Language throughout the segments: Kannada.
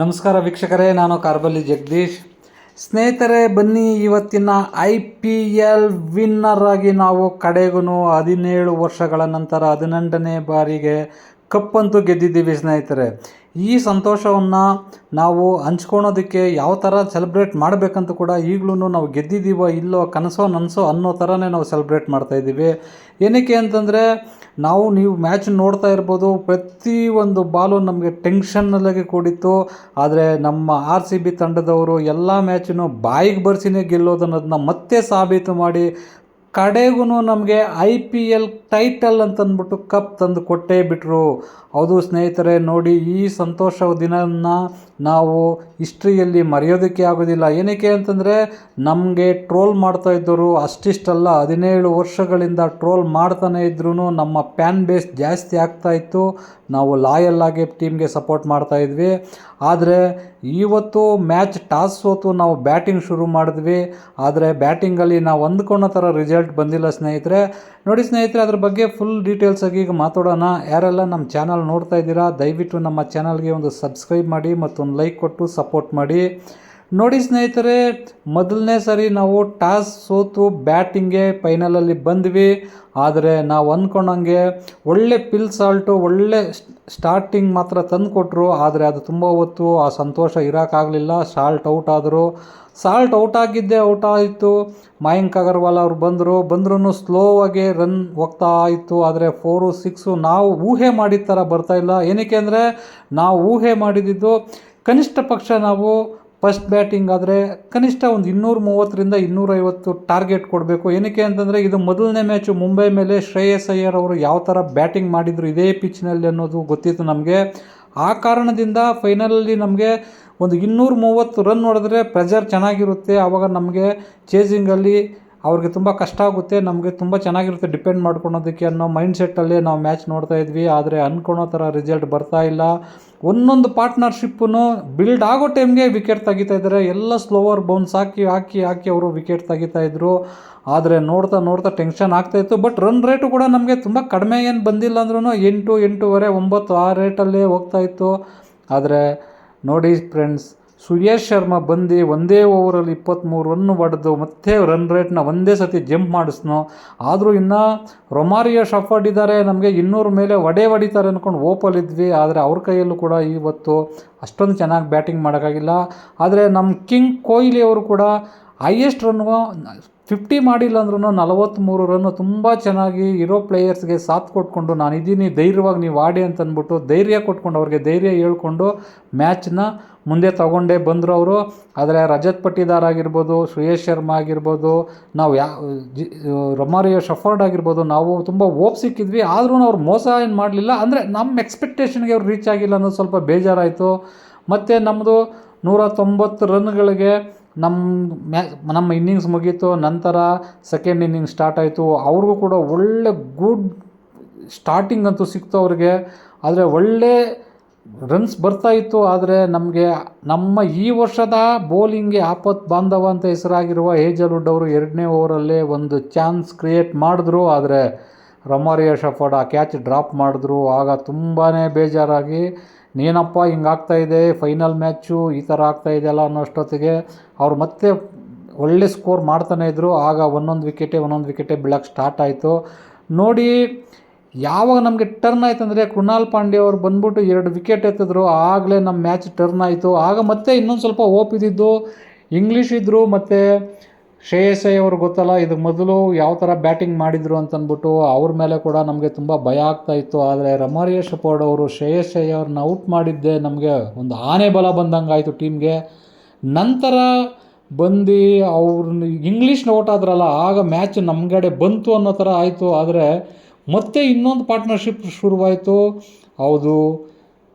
ನಮಸ್ಕಾರ ವೀಕ್ಷಕರೇ, ನಾನು ಕಾರ್ಬಲ್ಲಿ ಜಗದೀಶ್. ಸ್ನೇಹಿತರೆ, ಬನ್ನಿ ಇವತ್ತಿನ ಐ ಪಿ ಎಲ್ ವಿನ್ನರ್ ಆಗಿ ನಾವು ಕಡೆಗೂ ಹದಿನೇಳು ವರ್ಷಗಳ ನಂತರ ಹದಿನೆಂಟನೇ ಬಾರಿಗೆ ಕಪ್ಪಂತೂ ಗೆದ್ದಿದ್ದೀವಿ ಸ್ನೇಹಿತರೆ. ಈ ಸಂತೋಷವನ್ನು ನಾವು ಹಂಚ್ಕೊಳೋದಕ್ಕೆ ಯಾವ ಥರ ಸೆಲೆಬ್ರೇಟ್ ಮಾಡಬೇಕಂತ ಕೂಡ ಈಗಲೂ ನಾವು ಗೆದ್ದಿದ್ದೀವೋ ಇಲ್ಲೋ ಕನಸೋ ನನಸೋ ಅನ್ನೋ ಥರನೇ ನಾವು ಸೆಲೆಬ್ರೇಟ್ ಮಾಡ್ತಾಯಿದ್ದೀವಿ ಏನಕ್ಕೆ ಅಂತಂದರೆ ನಾವು ನೀವು ಮ್ಯಾಚ್ ನೋಡ್ತಾ ಇರ್ಬೋದು. ಪ್ರತಿ ಒಂದು ಬಾಲು ನಮಗೆ ಟೆನ್ಷನ್ನಲ್ಲಾಗಿ ಕೂಡಿತ್ತು. ಆದರೆ ನಮ್ಮ ಆರ್ ಸಿ ಬಿ ತಂಡದವರು ಎಲ್ಲ ಮ್ಯಾಚನ್ನು ಬಾಯಿಗೆ ಬರ್ಸಿನೇ ಗೆಲ್ಲೋದನ್ನೋದನ್ನ ಮತ್ತೆ ಸಾಬೀತು ಮಾಡಿ ಕಡೆಗೂ ನಮಗೆ ಐ ಪಿ ಎಲ್ ಟೈಟಲ್ ಅಂತಂದ್ಬಿಟ್ಟು ಕಪ್ ತಂದು ಕೊಟ್ಟೇ ಬಿಟ್ಟರು ಹೌದು ಸ್ನೇಹಿತರೆ, ನೋಡಿ ಈ ಸಂತೋಷ ದಿನನ ನಾವು ಹಿಸ್ಟ್ರಿಯಲ್ಲಿ ಮರೆಯೋದಕ್ಕೆ ಆಗೋದಿಲ್ಲ. ಏನಕ್ಕೆ ಅಂತಂದರೆ, ನಮಗೆ ಟ್ರೋಲ್ ಮಾಡ್ತಾ ಇದ್ದರು ಅಷ್ಟಿಷ್ಟಲ್ಲ. ಹದಿನೇಳು ವರ್ಷಗಳಿಂದ ಟ್ರೋಲ್ ಮಾಡ್ತಾನೆ ಇದ್ರೂ ನಮ್ಮ ಪ್ಯಾನ್ ಬೇಸ್ ಜಾಸ್ತಿ ಆಗ್ತಾ ಇತ್ತು. ನಾವು ಲಾಯಲ್ ಆಗಿ ಟೀಮ್ಗೆ ಸಪೋರ್ಟ್ ಮಾಡ್ತಾ ಇದ್ವಿ. ಆದರೆ ಇವತ್ತು ಮ್ಯಾಚ್ ಟಾಸ್ ಸೋತು ನಾವು ಬ್ಯಾಟಿಂಗ್ ಶುರು ಮಾಡಿದ್ವಿ. ಆದರೆ ಬ್ಯಾಟಿಂಗಲ್ಲಿ ನಾವು ಅಂದ್ಕೊಳ್ಳೋ ಥರ ರಿಸಲ್ಟ್ ಬಂದಿಲ್ಲ ಸ್ನೇಹಿತರೆ. ನೋಡಿ ಸ್ನೇಹಿತರೆ, ಅದ್ರ ಬಗ್ಗೆ ಫುಲ್ ಡೀಟೇಲ್ಸ್ ಆಗಿ ಈಗ ಮಾತಾಡೋಣ. ಯಾರೆಲ್ಲ ನಮ್ಮ ಚಾನಲ್ ನೋಡ್ತಾ ಇದ್ದೀರಾ, ದಯವಿಟ್ಟು ನಮ್ಮ ಚಾನಲ್ಗೆ ಒಂದು ಸಬ್ಸ್ಕ್ರೈಬ್ ಮಾಡಿ ಮತ್ತೊಂದು ಲೈಕ್ ಕೊಟ್ಟು ಸಪೋರ್ಟ್ ಮಾಡಿ. ನೋಡಿ ಸ್ನೇಹಿತರೆ, ಮೊದಲನೇ ಸರಿ ನಾವು ಟಾಸ್ ಸೋತು ಬ್ಯಾಟಿಂಗ್ಗೆ ಫೈನಲಲ್ಲಿ ಬಂದ್ವಿ. ಆದರೆ ನಾವು ಅಂದ್ಕೊಂಡಂಗೆ ಒಳ್ಳೆ ಪಿಲ್ ಸಾಲ್ಟು, ಒಳ್ಳೆ ಸ್ಟಾರ್ಟಿಂಗ್ ಮಾತ್ರ ತಂದುಕೊಟ್ರು. ಆದರೆ ಅದು ತುಂಬ ಹೊತ್ತು ಆ ಸಂತೋಷ ಇರೋಕ್ಕಾಗಲಿಲ್ಲ. ಸಾಲ್ಟ್ ಔಟ್ ಆದರು. ಸಾಲ್ಟ್ ಔಟ್ ಆಗಿದ್ದೆ ಔಟ್ ಆಯಿತು. ಮಯಾಂಕ್ ಅಗರ್ವಾಲ್ ಅವ್ರು ಬಂದರು. ಬಂದ್ರೂ ಸ್ಲೋ ಆಗಿ ರನ್ ಹೋಗ್ತಾ ಇತ್ತು. ಆದರೆ ಫೋರು, ಸಿಕ್ಸು ನಾವು ಊಹೆ ಮಾಡಿದ ಥರ ಬರ್ತಾಯಿಲ್ಲ ಏನಕ್ಕೆ ಅಂದರೆ ನಾವು ಊಹೆ ಮಾಡಿದ್ದು ಕನಿಷ್ಠ ಪಕ್ಷ ನಾವು ಫಸ್ಟ್ ಬ್ಯಾಟಿಂಗ್ ಆದರೆ ಕನಿಷ್ಠ ಒಂದು ಇನ್ನೂರು ಮೂವತ್ತರಿಂದ ಇನ್ನೂರೈವತ್ತು ಟಾರ್ಗೆಟ್ ಕೊಡಬೇಕು. ಏನಕ್ಕೆ ಅಂತಂದರೆ ಇದು ಮೊದಲನೇ ಮ್ಯಾಚು ಮುಂಬೈ ಮೇಲೆ ಶ್ರೇಯಸ್ ಅಯ್ಯರ್ ಅವರು ಯಾವ ಥರ ಬ್ಯಾಟಿಂಗ್ ಮಾಡಿದರು ಇದೇ ಪಿಚ್ನಲ್ಲಿ ಅನ್ನೋದು ಗೊತ್ತಿತ್ತು ನಮಗೆ. ಆ ಕಾರಣದಿಂದ ಫೈನಲಲ್ಲಿ ನಮಗೆ ಒಂದು ಇನ್ನೂರ ಮೂವತ್ತು ರನ್ ಹೊಡೆದ್ರೆ ಪ್ರೆಜರ್ ಚೆನ್ನಾಗಿರುತ್ತೆ. ಆವಾಗ ನಮಗೆ ಚೇಸಿಂಗಲ್ಲಿ ಅವ್ರಿಗೆ ತುಂಬ ಕಷ್ಟ ಆಗುತ್ತೆ, ನಮಗೆ ತುಂಬ ಚೆನ್ನಾಗಿರುತ್ತೆ ಡಿಪೆಂಡ್ ಮಾಡ್ಕೊಳೋದಕ್ಕೆ ಅನ್ನೋ ಮೈಂಡ್ ಸೆಟ್ಟಲ್ಲೇ ನಾವು ಮ್ಯಾಚ್ ನೋಡ್ತಾ ಇದ್ವಿ. ಆದರೆ ಅಂದ್ಕೊಳೋ ಥರ ರಿಸಲ್ಟ್ ಬರ್ತಾ ಇಲ್ಲ. ಒಂದೊಂದು ಪಾರ್ಟ್ನರ್ಶಿಪ್ಪನ್ನು ಬಿಲ್ಡ್ ಆಗೋ ಟೈಮ್ಗೆ ವಿಕೆಟ್ ತೆಗಿತಾ ಇದ್ದಾರೆ. ಎಲ್ಲ ಸ್ಲೋವರ್ ಬೌನ್ಸ್ ಹಾಕಿ ಹಾಕಿ ಹಾಕಿ ಅವರು ವಿಕೆಟ್ ತೆಗಿತಾ ಇದ್ದರು ಆದರೆ ನೋಡ್ತಾ ನೋಡ್ತಾ ಟೆನ್ಷನ್ ಆಗ್ತಾಯಿತ್ತು ಬಟ್ ರನ್ ರೇಟು ಕೂಡ ನಮಗೆ ತುಂಬ ಕಡಿಮೆ ಏನು ಬಂದಿಲ್ಲ ಅಂದ್ರೂ ಎಂಟು, ಎಂಟೂವರೆ, ಒಂಬತ್ತು ಆ ರೇಟಲ್ಲೇ ಹೋಗ್ತಾ ಇತ್ತು. ಆದರೆ ನೋಡಿ ಫ್ರೆಂಡ್ಸ್ ಸುಯೇಶ್ ಶರ್ಮಾ ಬಂದು ಒಂದೇ ಓವರಲ್ಲಿ ಇಪ್ಪತ್ತ್ಮೂರು ರನ್ ಹೊಡೆದು ಮತ್ತೆ ರನ್ ರೇಟ್ನ ಒಂದೇ ಸತಿ ಜಂಪ್ ಮಾಡಿಸ್ನು? ಆದರೂ ಇನ್ನೂ ರೊಮಾರಿಯೋ ಶಫರ್ಡ್ ಇದ್ದಾರೆ ನಮಗೆ ಇನ್ನೂರ ಮೇಲೆ ಒಡೆ ಹೊಡಿತಾರೆ ಅಂದ್ಕೊಂಡು ಓಪಲ್ಲಿದ್ವಿ ಆದರೆ ಅವ್ರ ಕೈಯಲ್ಲೂ ಕೂಡ ಇವತ್ತು ಅಷ್ಟೊಂದು ಚೆನ್ನಾಗಿ ಬ್ಯಾಟಿಂಗ್ ಮಾಡೋಕ್ಕಾಗಿಲ್ಲ. ಆದರೆ ನಮ್ಮ ಕಿಂಗ್ ಕೊಹ್ಲಿ ಅವರು ಕೂಡ ಹೈಯೆಸ್ಟ್ ರನ್ನು ಫಿಫ್ಟಿ ಮಾಡಿಲ್ಲ ಅಂದ್ರೂ ನಲವತ್ತ್ಮೂರು ರನ್ನು ತುಂಬ ಚೆನ್ನಾಗಿ ಇರೋ ಪ್ಲೇಯರ್ಸ್ಗೆ ಸಾಥ್ ಕೊಟ್ಕೊಂಡು ನಾನು ಇದ್ದೀನಿ ಧೈರ್ಯವಾಗಿ ನೀವು ಆಡಿ ಅಂತಂದ್ಬಿಟ್ಟು ಧೈರ್ಯ ಕೊಟ್ಕೊಂಡು ಅವ್ರಿಗೆ ಧೈರ್ಯ ಹೇಳ್ಕೊಂಡು ಮ್ಯಾಚ್ನ ಮುಂದೆ ತಗೊಂಡೇ ಬಂದರು ಅವರು. ಆದರೆ ರಜತ್ ಪಟ್ಟಿದಾರ್ ಆಗಿರ್ಬೋದು ಶ್ರೇಯಸ್ ಶರ್ಮಾ ಆಗಿರ್ಬೋದು, ನಾವು ಯಾ, ಜಿ ರೊಮಾರಿಯೋ ಶಫರ್ಡ್ ಆಗಿರ್ಬೋದು, ನಾವು ತುಂಬ ಓಪ್ ಸಿಕ್ಕಿದ್ವಿ. ಆದ್ರೂ ಅವ್ರು ಮೋಸ ಏನು ಮಾಡಲಿಲ್ಲ ಅಂದರೆ ನಮ್ಮ ಎಕ್ಸ್ಪೆಕ್ಟೇಷನ್ಗೆ ಅವ್ರು ರೀಚ್ ಆಗಿಲ್ಲ ಅನ್ನೋದು ಸ್ವಲ್ಪ ಬೇಜಾರಾಯಿತು. ಮತ್ತು ನಮ್ಮದು ನೂರ ತೊಂಬತ್ತು ರನ್ಗಳಿಗೆ ನಮ್ಮ ಮ್ಯಾ, ನಮ್ಮ ಇನ್ನಿಂಗ್ಸ್ ಮುಗೀತು, ನಂತರ ಸೆಕೆಂಡ್ ಇನ್ನಿಂಗ್ಸ್ ಸ್ಟಾರ್ಟ್ ಆಯಿತು. ಅವ್ರಿಗೂ ಕೂಡ ಒಳ್ಳೆ ಗುಡ್ ಸ್ಟಾರ್ಟಿಂಗ್ ಅಂತೂ ಸಿಕ್ತು ಅವ್ರಿಗೆ. ಆದರೆ ಒಳ್ಳೆ ರನ್ಸ್ ಬರ್ತಾ ಇತ್ತು. ಆದರೆ ನಮಗೆ ನಮ್ಮ ಈ ವರ್ಷದ ಬೌಲಿಂಗ್ಗೆ ಆಪತ್ ಬಾಂಧವ ಅಂತ ಹೆಸರಾಗಿರುವ ಹೇಜಲ್ವುಡ್ ಅವರು ಎರಡನೇ ಓವರಲ್ಲೇ ಒಂದು ಚಾನ್ಸ್ ಕ್ರಿಯೇಟ್ ಮಾಡಿದ್ರು. ಆದರೆ ರಮಾರಿಯಾ ಶಫರ್ಡ್ ಆ ಕ್ಯಾಚ್ ಡ್ರಾಪ್ ಮಾಡಿದ್ರು. ಆಗ ತುಂಬಾ ಬೇಜಾರಾಗಿ ಏನಪ್ಪ ಹಿಂಗಾಗ್ತಾ ಇದೆ, ಫೈನಲ್ ಮ್ಯಾಚು, ಈ ಥರ ಆಗ್ತಾ ಇದೆಯಲ್ಲ ಅನ್ನೋಷ್ಟೊತ್ತಿಗೆ ಅವ್ರು ಮತ್ತೆ ಒಳ್ಳೆ ಸ್ಕೋರ್ ಮಾಡ್ತಾನೆ ಇದ್ದರು ಆಗ ಒಂದೊಂದು ವಿಕೆಟೇ ಒಂದೊಂದು ವಿಕೆಟೇ ಬೀಳಕ್ಕೆ ಸ್ಟಾರ್ಟ್ ಆಯಿತು. ನೋಡಿ, ಯಾವಾಗ ನಮಗೆ ಟರ್ನ್ ಆಯ್ತು ಅಂದರೆ ಕೃಣಾಲ್ ಪಾಂಡ್ಯ ಅವ್ರು ಬಂದ್ಬಿಟ್ಟು ಎರಡು ವಿಕೆಟ್ ಎತ್ತಿದ್ರು. ಆಗಲೇ ನಮ್ಮ ಮ್ಯಾಚ್ ಟರ್ನ್ ಆಯಿತು. ಆಗ ಮತ್ತೆ ಇನ್ನೊಂದು ಸ್ವಲ್ಪ ಓಪ್ ಇದ್ದಿದ್ದು. ಇಂಗ್ಲೀಷ್ ಇದ್ದರು ಮತ್ತು ಶ್ರೇಯಸ್ ಅವ್ರು ಗೊತ್ತಲ್ಲ, ಇದು ಮೊದಲು ಯಾವ ಥರ ಬ್ಯಾಟಿಂಗ್ ಮಾಡಿದರು ಅಂತಂದ್ಬಿಟ್ಟು ಅವ್ರ ಮೇಲೆ ಕೂಡ ನಮಗೆ ತುಂಬ ಭಯ ಆಗ್ತಾ ಇತ್ತು. ಆದರೆ ರಮಾರಿಯೇಶ್ ಶಪೋರ್ಡ್ ಅವರು ಶ್ರೇಯಸ್ ಅವ್ರನ್ನ ಔಟ್ ಮಾಡಿದ್ದೆ ನಮಗೆ ಒಂದು ಆನೆ ಬಲ ಬಂದಂಗೆ ಆಯಿತು ಟೀಮ್ಗೆ. ನಂತರ ಬಂದು ಅವ್ರನ್ನ ಇಂಗ್ಲೀಷ್ನ ಔಟ್ ಆದ್ರಲ್ಲ, ಆಗ ಮ್ಯಾಚ್ ನಮ್ಗಡೆ ಬಂತು ಅನ್ನೋ ಥರ ಆಯಿತು. ಆದರೆ ಮತ್ತೆ ಇನ್ನೊಂದು ಪಾರ್ಟ್ನರ್ಶಿಪ್ ಶುರುವಾಯಿತು. ಹೌದು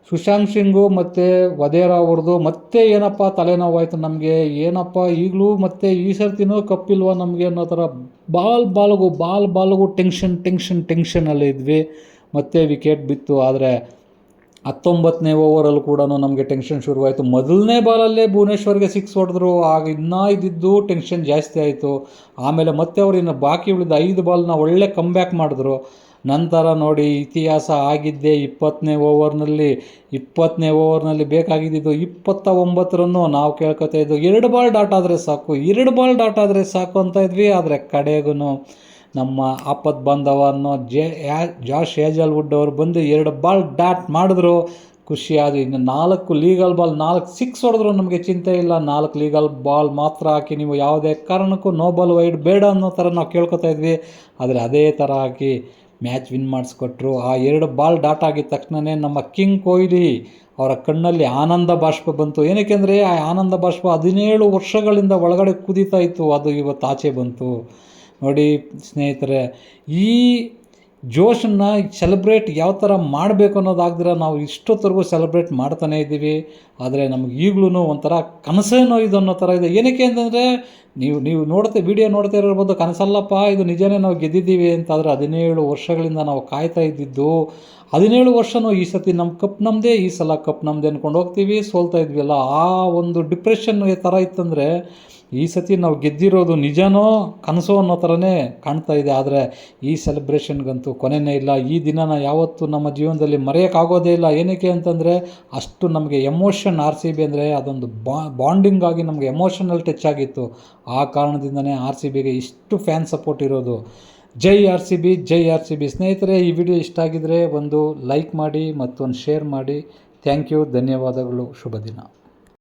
ಸುಶಾಂತ್ ಸಿಂಗು ಮತ್ತು ವಧೇರ ಅವ್ರದ್ದು ಮತ್ತೆ ಏನಪ್ಪ ತಲೆನೋವಾಯಿತು ನಮಗೆ? ಏನಪ್ಪ ಈಗಲೂ ಮತ್ತೆ ಈ ಸರ್ತಿನೂ ಕಪ್ಪಿಲ್ವ ನಮಗೆ ಅನ್ನೋ ಥರ ಬಾಲ್ ಬಾಲ್ಗು ಬಾಲ್ ಬಾಲ್ಗೂ ಟೆನ್ಷನ್ ಟೆನ್ಷನ್ ಟೆನ್ಷನಲ್ಲಿ ಇದ್ವಿ. ಮತ್ತೆ ವಿಕೆಟ್ ಬಿತ್ತು. ಆದರೆ ಹತ್ತೊಂಬತ್ತನೇ ಓವರಲ್ಲಿ ಕೂಡ ನಮಗೆ ಟೆನ್ಷನ್ ಶುರುವಾಯಿತು. ಮೊದಲನೇ ಬಾಲಲ್ಲೇ ಭುವನೇಶ್ವರ್ಗೆ ಸಿಕ್ಸ್ ಹೊಡೆದ್ರು. ಆಗ ಇನ್ನೂ ಇದ್ದಿದ್ದು ಟೆನ್ಷನ್ ಜಾಸ್ತಿ ಆಯಿತು. ಆಮೇಲೆ ಮತ್ತೆ ಅವರು ಇನ್ನು ಬಾಕಿ ಉಳಿದ ಐದು ಬಾಲ್ನ ಒಳ್ಳೆ ಕಮ್ ಬ್ಯಾಕ್ ಮಾಡಿದ್ರು. ನಂತರ ನೋಡಿ, ಇತಿಹಾಸ ಆಗಿದ್ದೇ ಇಪ್ಪತ್ತನೇ ಓವರ್ನಲ್ಲಿ ಇಪ್ಪತ್ತನೇ ಓವರ್ನಲ್ಲಿ ಬೇಕಾಗಿದ್ದಿದ್ದು ಇಪ್ಪತ್ತ ಒಂಬತ್ತರನ್ನು ನಾವು ಕೇಳ್ಕೊತಾ ಇದ್ದು, ಎರಡು ಬಾಲ್ ಡಾಟ್ ಆದರೆ ಸಾಕು, ಎರಡು ಬಾಲ್ ಡಾಟ್ ಆದರೆ ಸಾಕು ಅಂತ ಇದ್ವಿ. ಆದರೆ ಕಡೆಗೂ ನಮ್ಮ ಆಪತ್ ಬಾಂಧವ ಅನ್ನೋ ಜೆ, ಯಾ, ಜಾಶ್ ಹೇಜಲ್ವುಡ್ ಅವರು ಬಂದು ಎರಡು ಬಾಲ್ ಡಾಟ್ ಮಾಡಿದ್ರು. ಖುಷಿ ಆದ ಇನ್ನು ನಾಲ್ಕು ಲೀಗಲ್ ಬಾಲ್, ನಾಲ್ಕು ಸಿಕ್ಸ್ ಹೊಡೆದ್ರು ನಮಗೆ ಚಿಂತೆ ಇಲ್ಲ. ನಾಲ್ಕು ಲೀಗಲ್ ಬಾಲ್ ಮಾತ್ರ ಹಾಕಿ ನೀವು ಯಾವುದೇ ಕಾರಣಕ್ಕೂ ನೋಬಲ್ ವೈಡ್ ಬೇಡ ಅನ್ನೋ ಥರ ನಾವು ಕೇಳ್ಕೊತಾ ಇದ್ವಿ. ಆದರೆ ಅದೇ ಥರ ಹಾಕಿ ಮ್ಯಾಚ್ ವಿನ್ ಮಾಡಿಸ್ಕೊಟ್ರು. ಆ ಎರಡು ಬಾಲ್ ಡಾಟ್ ಆಗಿದ ತಕ್ಷಣವೇ ನಮ್ಮ ಕಿಂಗ್ ಕೊಹ್ಲಿ ಅವರ ಕಣ್ಣಲ್ಲಿ ಆನಂದ ಬಾಷ್ಪ ಬಂತು. ಏನಕ್ಕೆ ಅಂದರೆ ಆ ಆನಂದ ಬಾಷ್ಪ ಹದಿನೇಳು ವರ್ಷಗಳಿಂದ ಒಳಗಡೆ ಕುದೀತಾ ಇತ್ತು. ಅದು ಇವತ್ತು ಆಚೆ ಬಂತು. ನೋಡಿ ಸ್ನೇಹಿತರೆ, ಈ ಜೋಶನ್ನು ಸೆಲೆಬ್ರೇಟ್ ಯಾವ ಥರ ಮಾಡಬೇಕು ಅನ್ನೋದಾಗ್ದಿರ ನಾವು ಇಷ್ಟೊತ್ತರೆಗೂ ಸೆಲೆಬ್ರೇಟ್ ಮಾಡ್ತಾನೇ ಇದ್ದೀವಿ. ಆದರೆ ನಮ್ಗೆ ಈಗಲೂ ಒಂಥರ ಕನಸೇನೋ ಇದು ಅನ್ನೋ ಥರ ಇದೆ. ಏನಕ್ಕೆ ಅಂತಂದರೆ ನೀವು ನೀವು ನೋಡ್ತಾ ವಿಡಿಯೋ ನೋಡ್ತಾ ಇರ್ಬೋದು ಕನಸಲ್ಲಪ್ಪ, ಇದು ನಿಜನೇ ನಾವು ಗೆದ್ದಿದ್ದೀವಿ ಅಂತಾದರೆ ಹದಿನೇಳು ವರ್ಷಗಳಿಂದ ನಾವು ಕಾಯ್ತಾ ಇದ್ದಿದ್ದು, ಹದಿನೇಳು ವರ್ಷನೂ ಈ ಸತಿ ನಮ್ಮ ಕಪ್ ನಮ್ಮದೇ ಈ ಸಲ ಕಪ್ ನಮ್ಮದೇ ಅಂದ್ಕೊಂಡು ಹೋಗ್ತೀವಿ. ಸೋಲ್ತಾ ಇದ್ವಿಲ್ಲ ಆ ಒಂದು ಡಿಪ್ರೆಷನ್ ಥರ ಇತ್ತಂದರೆ ಈ ಸತಿ ನಾವು ಗೆದ್ದಿರೋದು ನಿಜನೋ ಕನಸೋ ಅನ್ನೋ ಥರನೇ ಕಾಣ್ತಾ ಇದೆ. ಆದರೆ ಈ ಸೆಲೆಬ್ರೇಷನ್ಗಂತೂ ಕೊನೆಯೇ ಇಲ್ಲ. ಈ ದಿನನ ಯಾವತ್ತೂ ನಮ್ಮ ಜೀವನದಲ್ಲಿ ಮರೆಯೋಕ್ಕಾಗೋದೇ ಇಲ್ಲ. ಏನಕ್ಕೆ ಅಂತಂದರೆ ಅಷ್ಟು ನಮಗೆ ಎಮೋಷನ್ ಆರ್ ಸಿ ಬಿ ಅಂದರೆ ಅದೊಂದು ಬಾಂಡಿಂಗ್ ಆಗಿ ನಮಗೆ ಎಮೋಷನಲ್ ಟಚ್ ಆಗಿತ್ತು. ಆ ಕಾರಣದಿಂದನೇ ಆರ್ ಸಿ ಬಿಗೆ ಇಷ್ಟು ಫ್ಯಾನ್ ಸಪೋರ್ಟ್ ಇರೋದು. ಜೈ ಆರ್ ಸಿ ಬಿ, ಜೈ ಆರ್ ಸಿ ಬಿ. ಸ್ನೇಹಿತರೆ, ಈ ವಿಡಿಯೋ ಇಷ್ಟ ಆಗಿದರೆ ಒಂದು ಲೈಕ್ ಮಾಡಿ ಮತ್ತೊಂದು ಶೇರ್ ಮಾಡಿ. ಥ್ಯಾಂಕ್ ಯು, ಧನ್ಯವಾದಗಳು, ಶುಭ ದಿನ.